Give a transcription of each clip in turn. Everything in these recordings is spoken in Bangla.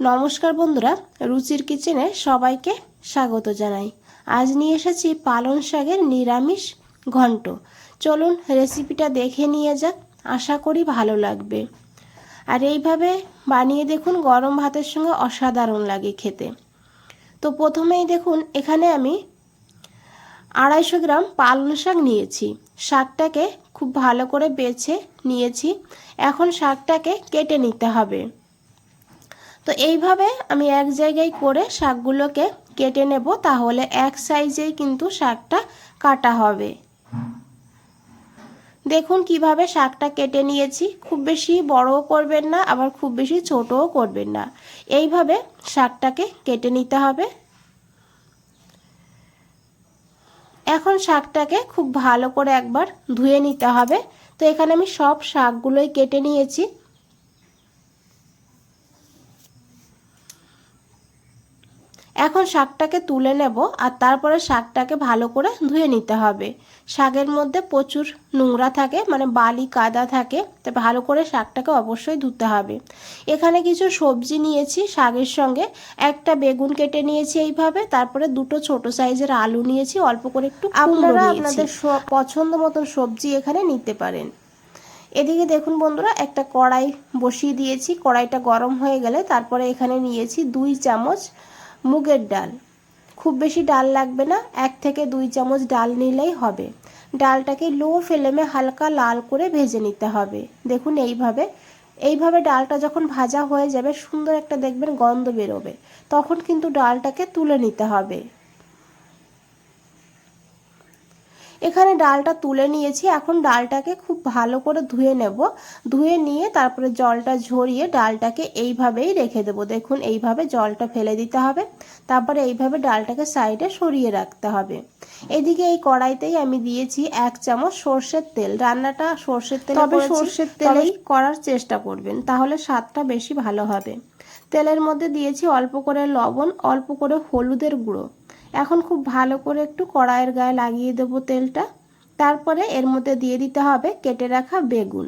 নমস্কার বন্ধুরা, রুচির কিচেনে সবাইকে স্বাগত জানাই। আজ নিয়ে এসেছি পালং শাকের নিরামিষ ঘন্ট। চলুন রেসিপিটা দেখে নিয়ে যাক, আশা করি ভালো লাগবে। আর এইভাবে বানিয়ে দেখুন, গরম ভাতের সঙ্গে অসাধারণ লাগে খেতে। তো প্রথমেই দেখুন, এখানে আমি আড়াইশো গ্রাম পালং শাক নিয়েছি। শাকটাকে খুব ভালো করে বেছে নিয়েছি। এখন শাকটাকে কেটে নিতে হবে। তো এইভাবে আমি এক জায়গায় করে শাকগুলোকে কেটে নেব, তাহলে এক সাইজেই কিন্তু শাকটা কাটা হবে। দেখুন কীভাবে শাকটা কেটে নিয়েছি। খুব বেশি বড়ও করবেন না, আবার খুব বেশি ছোটও করবেন না। এইভাবে শাকটাকে কেটে নিতে হবে। এখন শাকটাকে খুব ভালো করে একবার ধুয়ে নিতে হবে। তো এখানে আমি সব শাকগুলোই কেটে নিয়েছি। এখন শাকটাকে তুলে নেব আর তারপরে শাকটাকে ভালো করে ধুয়ে নিতে হবে। শাকের মধ্যে প্রচুর নোংরা থাকে মানে বালি কাদা থাকে তো ভালো করে শাকটাকে অবশ্যই ধুতে হবে। এখানে কিছু সবজি নিয়েছি শাকের সঙ্গে। একটা বেগুন কেটে নিয়েছি এইভাবে তারপরে দুটো ছোট সাইজের আলু নিয়েছি অল্প করে একটু আপনারা আপনাদের পছন্দ মতন সবজি এখানে নিতে পারেন। এদিকে দেখুন বন্ধুরা একটা কড়াই বসিয়ে দিয়েছি। কড়াইটা গরম হয়ে গেলে তারপরে এখানে নিয়েছি দুই চামচ মুগের ডাল। খুব বেশি ডাল লাগবে না, এক থেকে দুই চামচ ডাল নিলেই হবে। ডালটাকে লো ফ্লেমে হালকা লাল করে ভেজে নিতে হবে। দেখুন এইভাবে। এইভাবে ডালটা যখন ভাজা হয়ে যাবে, সুন্দর একটা দেখবেন গন্ধ বেরোবে। তখন কিন্তু ডালটাকে তুলে নিতে হবে। এখানে ডালটা তুলে নিয়েছি। এখন ডালটাকে খুব ভালো করে ধুয়ে নেব। ধুয়ে নিয়ে তারপরে জলটা ঝরিয়ে ডালটাকে এইভাবেই রেখে দেবো। দেখুন এইভাবে জলটা ফেলে দিতে হবে। তারপরে এইভাবে ডালটাকে সাইডে সরিয়ে রাখতে হবে। এদিকে এই কড়াইতেই আমি দিয়েছি এক চামচ সর্ষের তেল। রান্নাটা সর্ষের তেল তবে সর্ষের তেলেই করার চেষ্টা করবেন। তাহলে স্বাদটা বেশি ভালো হবে। তেলের মধ্যে দিয়েছি অল্প করে লবণ অল্প করে হলুদের গুঁড়ো। এখন খুব ভালো করে একটু কড়াইয়ের গায়ে লাগিয়ে দেব তেলটা। তারপরে এর মধ্যে দিয়ে দিতে হবে কেটে রাখা বেগুন।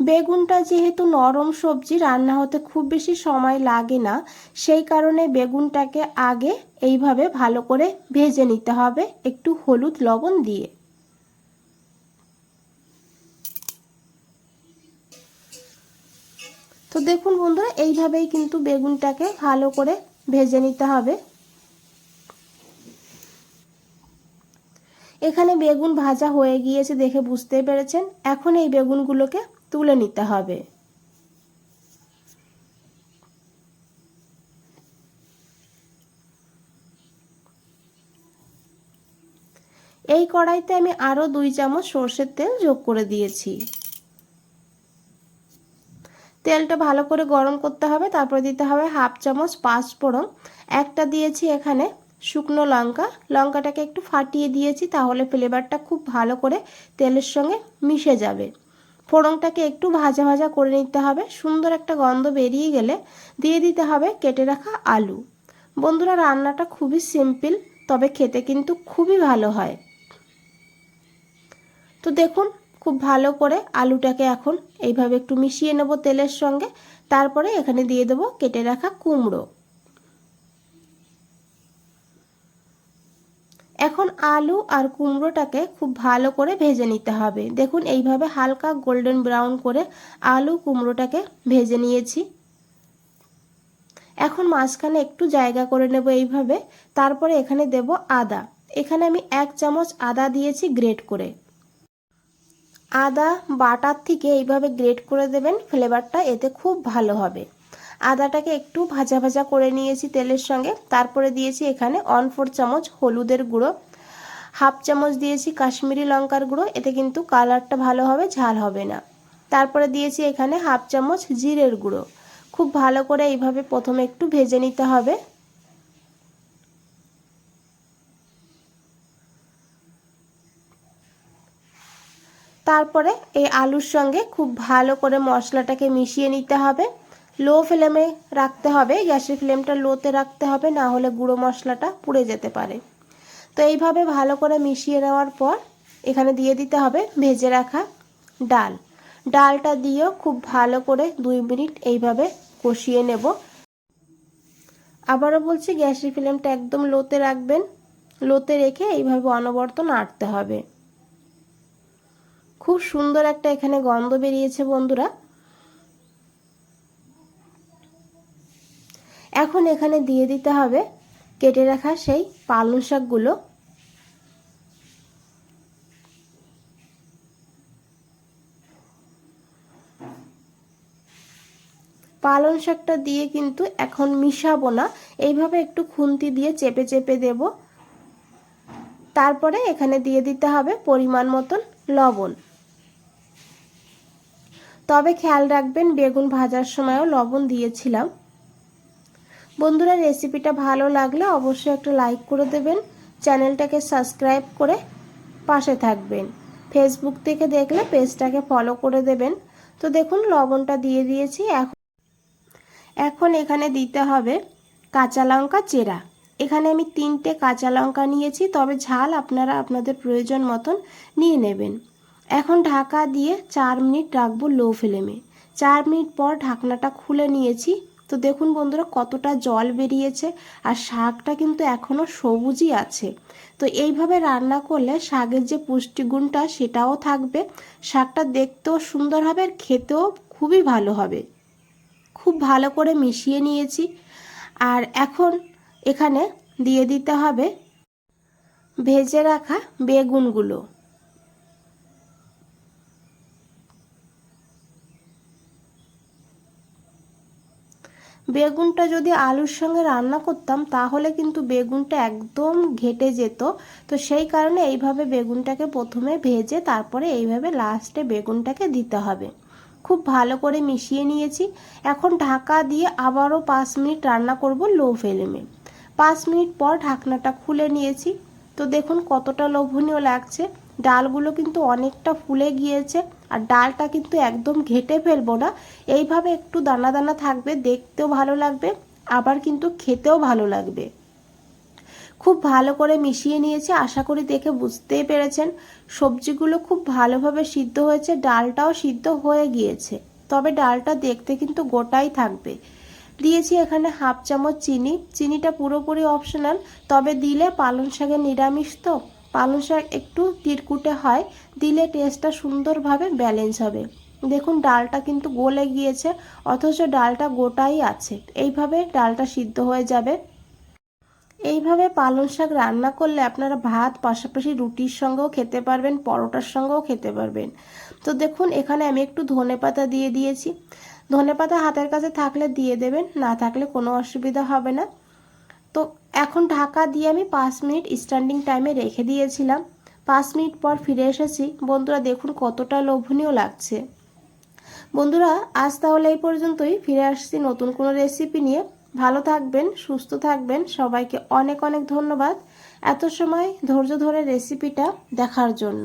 বেগুনটা যেহেতু নরম সবজি, রান্না হতে খুব বেশি সময় লাগে না, সেই কারণে বেগুনটাকে আগে এইভাবে ভালো করে ভেজে নিতে হবে একটু হলুদ লবণ দিয়ে। তো দেখুন বন্ধুরা, এইভাবেই কিন্তু বেগুনটাকে ভালো করে ভেজে নিতে হবে। এখানে বেগুন ভাজা হয়ে গিয়েছে দেখে বুঝতে পেরেছেন। এখন এই বেগুনগুলোকে তুলে নিতে হবে। এই কড়াইতে আমি আরও দুই চামচ সর্ষের তেল যোগ করে দিয়েছি। তেলটা ভালো করে গরম করতে হবে, তারপরে দিতে হবে হাফ চামচ পাঁচফোড়ন। একটা দিয়েছি এখানে শুকনো লঙ্কা। লঙ্কাটাকে একটু ফাটিয়ে দিয়েছি, তাহলে ফ্লেভারটা খুব ভালো করে তেলের সঙ্গে মিশে যাবে। ফোড়নটাকে একটু ভাজা ভাজা করে নিতে হবে, সুন্দর একটা গন্ধ বেরিয়ে গেলে দিয়ে দিতে হবে কেটে রাখা আলু। বন্ধুরা, রান্নাটা খুবই সিম্পল তবে খেতে কিন্তু খুবই ভালো হয়। তো দেখুন খুব ভালো করে আলুটাকে এখন এইভাবে একটু মিশিয়ে নেব তেলের সঙ্গে। তারপরে এখানে দিয়ে দেবো কেটে রাখা কুমড়ো। এখন আলু আর কুমড়োটাকে খুব ভালো করে ভেজে নিতে হবে। দেখুন, এইভাবে হালকা গোল্ডেন ব্রাউন করে আলু কুমড়োটাকে ভেজে নিয়েছি। এখন মাঝখানে একটু জায়গা করে নেব এইভাবে। তারপরে এখানে দেব আদা। এখানে আমি এক চামচ আদা দিয়েছি গ্রেট করে। আদা বাটার থেকে এইভাবে গ্রেট করে দেবেন ফ্লেভারটা এতে খুব ভালো হবে। আদাটাকে একটু ভাজা ভাজা করে নিয়েছি তেলের সঙ্গে। তারপরে দিয়েছি এখানে ওয়ান ফোর চামচ হলুদের গুঁড়ো। হাফ চামচ দিয়েছি কাশ্মীরি লঙ্কার গুঁড়ো। এতে কিন্তু কালারটা ভালো হবে, ঝাল হবে না। তারপরে দিয়েছি এখানে হাফ চামচ জিরের গুঁড়ো। খুব ভালো করে এইভাবে প্রথমে একটু ভেজে নিতে হবে। তারপরে এই আলুর সঙ্গে খুব ভালো করে মশলাটাকে মিশিয়ে নিতে হবে। লো ফ্লেমে রাখতে হবে, গ্যাসের ফ্লেমটা লোতে রাখতে হবে, না হলে গুঁড়ো মশলাটা পুড়ে যেতে পারে। তো এইভাবে ভালো করে মিশিয়ে নেওয়ার পর এখানে দিয়ে দিতে হবে ভেজে রাখা ডাল। ডালটা দিয়েও খুব ভালো করে দুই মিনিট এইভাবে কষিয়ে নেব। আবারও বলছি, গ্যাসের ফ্লেমটা একদম লোতে রাখবেন। লোতে রেখে এইভাবে অনবরত নাড়তে হবে। খুব সুন্দর একটা এখানে গন্ধ বেরিয়েছে বন্ধুরা। এখন এখানে দিয়ে দিতে হবে কেটে রাখা সেই পালং শাকগুলো। পালং শাকটা দিয়ে কিন্তু এখন মিশাবো না, এইভাবে একটু খুন্তি দিয়ে চেপে চেপে দেব। তারপরে এখানে দিয়ে দিতে হবে পরিমাণ মতন লবণ। তবে খেয়াল রাখবেন, বেগুন ভাজার সময়ও লবণ দিয়েছিলাম। বন্ধুরা, রেসিপিটা ভালো লাগলে অবশ্যই একটা লাইক করে দেবেন, চ্যানেলটাকে সাবস্ক্রাইব করে পাশে থাকবেন। ফেসবুক থেকে দেখলে পেজটাকে ফলো করে দেবেন। তো দেখুন, লবণটা দিয়ে দিয়েছি। এখন এখন এখানে দিতে হবে কাঁচা লঙ্কা চেরা। এখানে আমি তিনটে কাঁচা লঙ্কা নিয়েছি, তবে ঝাল আপনারা আপনাদের প্রয়োজন মতন নিয়ে নেবেন। এখন ঢাকা দিয়ে চার মিনিট রাখব লো ফ্লেমে। চার মিনিট পর ঢাকনাটা খুলে নিয়েছি। তো দেখুন বন্ধুরা, কতটা জল বেরিয়েছে আর শাকটা কিন্তু এখনও সবুজই আছে। তো এইভাবে রান্না করলে শাকের যে পুষ্টিগুণটা সেটাও থাকবে। শাকটা দেখতেও সুন্দর হবে আর খেতেও খুবই ভালো হবে। খুব ভালো করে মিশিয়ে নিয়েছি। আর এখন এখানে দিয়ে দিতে হবে ভেজে রাখা বেগুনগুলো। বেগুনটা যদি আলুর সঙ্গে রান্না করতাম, তাহলে কিন্তু বেগুনটা একদম ঘেটে যেত। তো সেই কারণে এইভাবে বেগুনটাকে প্রথমে ভেজে, তারপরে এইভাবে লাস্টে বেগুনটাকে দিতে হবে। খুব ভালো করে মিশিয়ে নিয়েছি। এখন ঢাকা দিয়ে আবারও পাঁচ মিনিট রান্না করব লো ফ্লেমে। পাঁচ মিনিট পর ঢাকনাটা খুলে নিয়েছি। তো দেখুন কতটা লোভনীয় লাগছে। ডালগুলো কিন্তু অনেকটা ফুলে গিয়েছে। আর ডালটা কিন্তু একদম ঘেটে ফেলব না। এইভাবে একটু দানা দানা থাকবে, দেখতেও ভালো লাগবে, আবার কিন্তু খেতেও ভালো লাগবে। খুব ভালো করে মিশিয়ে নিয়েছি, আশা করি দেখে বুঝতেই পেরেছেন। সবজিগুলো খুব ভালোভাবে সিদ্ধ হয়েছে, ডালটাও সিদ্ধ হয়ে গিয়েছে। তবে ডালটা দেখতে কিন্তু গোটাই থাকবে। দিয়েছি এখানে হাফ চামচ চিনি। চিনিটা পুরোপুরি অপশনাল তবে দিলে পালং শাকের নিরামিষ তো। পালং শাক একটু তিরকুটে হয়, দিলে টেস্টটা সুন্দরভাবে ব্যালেন্স হবে। দেখুন, ডালটা কিন্তু গলে গিয়েছে, অথচ ডালটা গোটাই আছে। এইভাবে ডালটা সিদ্ধ হয়ে যাবে। এইভাবে পালং শাক রান্না করলে আপনারা ভাত, পাশাপাশি রুটির সঙ্গেও খেতে পারবেন, পরোটার সঙ্গেও খেতে পারবেন। তো দেখুন, এখানে আমি একটু ধনে পাতা দিয়ে দিয়েছি। ধনে পাতা হাতের কাছে থাকলে দিয়ে দেবেন, না থাকলে কোনো অসুবিধা হবে না। তো এখন ঢাকা দিয়ে আমি পাঁচ মিনিট স্ট্যান্ডিং টাইমে রেখে দিয়েছিলাম। পাঁচ মিনিট পর ফিরে এসেছি। বন্ধুরা, দেখুন কতটা লোভনীয় লাগছে। বন্ধুরা, আজ তাহলে এই পর্যন্তই। ফিরে আসছি নতুন কোনো রেসিপি নিয়ে। ভালো থাকবেন, সুস্থ থাকবেন। সবাইকে অনেক অনেক ধন্যবাদ। এত সময় ধৈর্য ধরে রেসিপিটা দেখার জন্য।